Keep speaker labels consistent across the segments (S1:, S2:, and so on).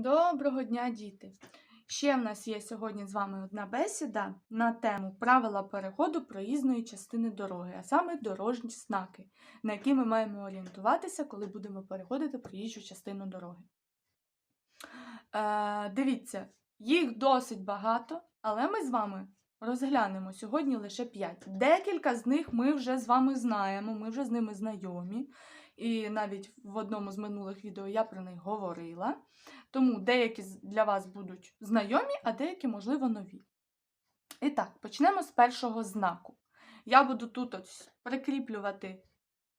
S1: Доброго дня, діти! Ще в нас є сьогодні з вами одна бесіда на тему правила переходу проїзної частини дороги, а саме дорожні знаки, на які ми маємо орієнтуватися, коли будемо переходити проїжджу частину дороги. Е, дивіться, їх досить багато, але ми з вами розглянемо сьогодні лише 5. Декілька з них ми вже з вами знаємо, ми вже з ними знайомі. І навіть в одному з минулих відео я про них говорила. Тому деякі для вас будуть знайомі, а деякі, можливо, нові. І так, почнемо з першого знаку. Я буду тут ось прикріплювати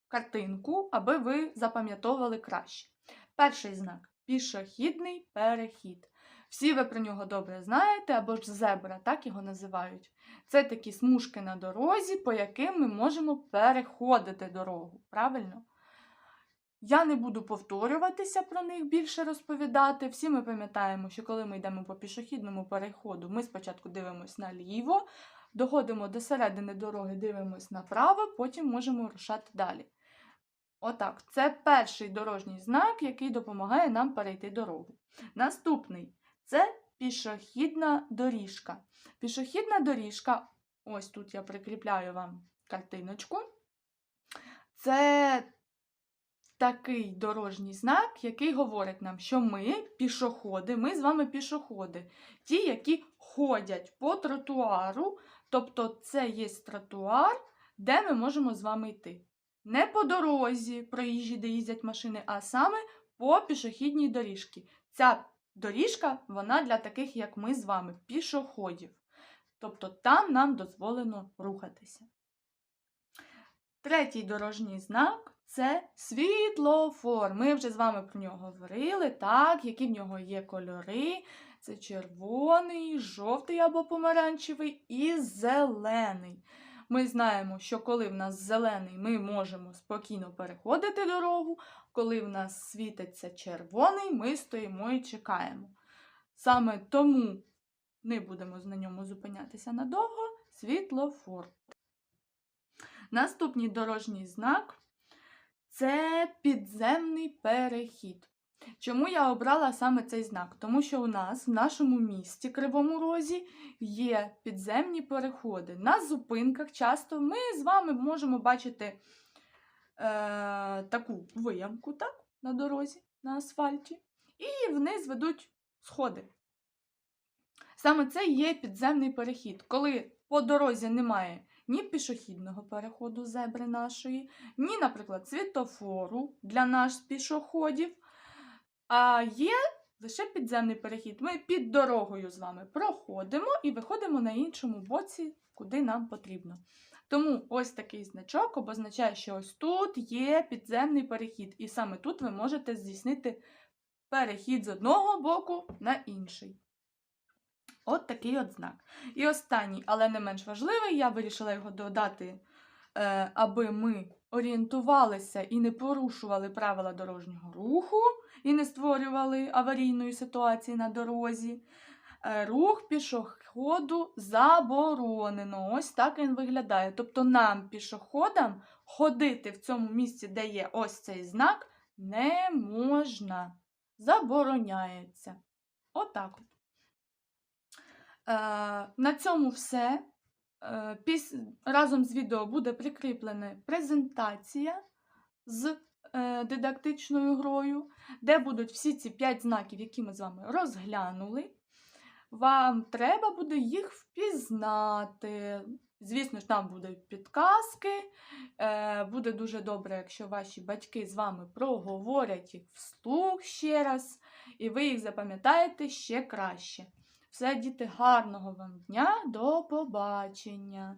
S1: картинку, аби ви запам'ятовували краще. Перший знак пішохідний перехід. Всі ви про нього добре знаєте, або ж зебра, так його називають. Це такі смужки на дорозі, по яким ми можемо переходити дорогу. Правильно? Я не буду повторюватися про них більше розповідати. Всі ми пам'ятаємо, що коли ми йдемо по пішохідному переходу, ми спочатку дивимося наліво, доходимо до середини дороги, дивимося направо, потім можемо рушати далі. Отак, це перший дорожній знак, який допомагає нам перейти дорогу. Наступний це пішохідна доріжка. Пішохідна доріжка, ось тут я прикріпляю вам картиночку. Це такий дорожній знак, який говорить нам, що ми пішоходи, ми з вами пішоходи, ті, які ходять по тротуару, тобто це є тротуар, де ми можемо з вами йти. Не по дорозі, проїжджі, де їздять машини, а саме по пішохідній доріжці. Ця доріжка, вона для таких, як ми з вами, пішоходів. Тобто там нам дозволено рухатися. Третій дорожній знак це світлофор. Ми вже з вами про нього говорили, так, які в нього є кольори. Це червоний, жовтий або помаранчевий і зелений. Ми знаємо, що коли в нас зелений, ми можемо спокійно переходити дорогу. Коли в нас світиться червоний, ми стоїмо і чекаємо. Саме тому не будемо на ньому зупинятися надовго. Світлофор. Наступний дорожній знак це підземний перехід. Чому я обрала саме цей знак? Тому що у нас в нашому місті Кривому Розі є підземні переходи. На зупинках часто ми з вами можемо бачити е, таку виямку так, на дорозі, на асфальті, і вниз ведуть сходи. Саме це є підземний перехід, коли по дорозі немає ні пішохідного переходу зебри нашої, ні, наприклад, світофору для нас пішоходів. А є лише підземний перехід. Ми під дорогою з вами проходимо і виходимо на іншому боці, куди нам потрібно. Тому ось такий значок обозначає, що ось тут є підземний перехід, і саме тут ви можете здійснити перехід з одного боку на інший. От такий от знак. І останній, але не менш важливий, я вирішила його додати, е, аби ми орієнтувалися і не порушували правила дорожнього руху, і не створювали аварійної ситуації на дорозі. Е, Рух пішоходу заборонено. Ось так він виглядає. Тобто нам, пішоходам, ходити в цьому місці, де є ось цей знак, не можна. Забороняється. Отак. от. Е, на цьому все. Е, піс... Разом з відео буде прикріплена презентація з дидактичною грою, де будуть всі ці 5 знаків, які ми з вами розглянули. Вам треба буде їх впізнати. Звісно ж, там будуть підказки. Е, буде дуже добре, якщо ваші батьки з вами проговорять їх вслух ще раз, і ви їх запам'ятаєте ще краще. Все, діти, гарного вам дня, до побачення!